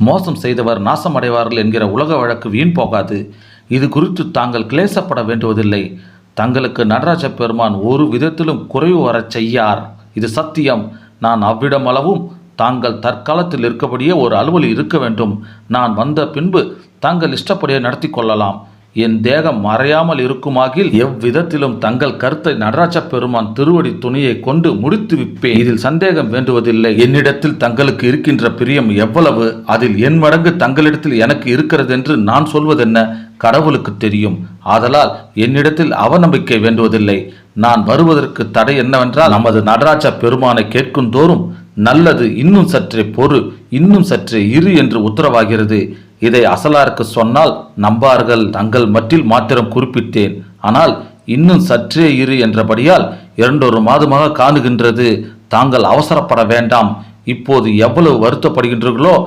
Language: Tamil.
மோசம் செய்தவர் நாசமடைவார்கள் என்கிற உலக வழக்கு வீண் போகாது. இது குறித்து தாங்கள் கிளேசப்பட வேண்டுவதில்லை. தங்களுக்கு நடராஜ பெருமான் ஒரு விதத்திலும் குறைவு வரச் செய்யார். இது சத்தியம். நான் அவ்விடமளவும் தாங்கள் தற்காலத்தில் இருக்கபடியே ஒரு அலுவலி இருக்க வேண்டும். நான் வந்த பின்பு தாங்கள் இஷ்டப்படியே நடத்தி கொள்ளலாம். என் தேகம் மறையாமல் இருக்குமாகில் எவ்விதத்திலும் தங்கள் கருத்தை நடராஜ பெருமான் திருவடி துணியை கொண்டு முடித்து விப்பேன். இதில் சந்தேகம் வேண்டுவதில்லை. என்னிடத்தில் தங்களுக்கு இருக்கின்ற பிரியம் எவ்வளவு? அதில் என் மடங்கு தங்களிடத்தில் எனக்கு இருக்கிறது என்று நான் சொல்வதென்ன? கடவுளுக்கு தெரியும். ஆதலால் என்னிடத்தில் அவநம்பிக்கை வேண்டுவதில்லை. நான் வருவதற்கு தடை என்னவென்றால் நமது நடராஜ பெருமானை கேட்கும் தோறும் நல்லது இன்னும் சற்றே பொறு இன்னும் சற்றே இரு என்று உத்தரவாகிறது. இதை அசலாருக்கு சொன்னால் நம்பார்கள் தங்கள் மட்டில் மாத்திரம் குறிப்பிட்டேன். ஆனால் இன்னும் சற்றே இரு என்றபடியால் இரண்டொரு மாதமாக காணுகின்றது. தாங்கள் அவசரப்பட வேண்டாம். இப்போது எவ்வளவு வருத்தப்படுகின்றீர்களோ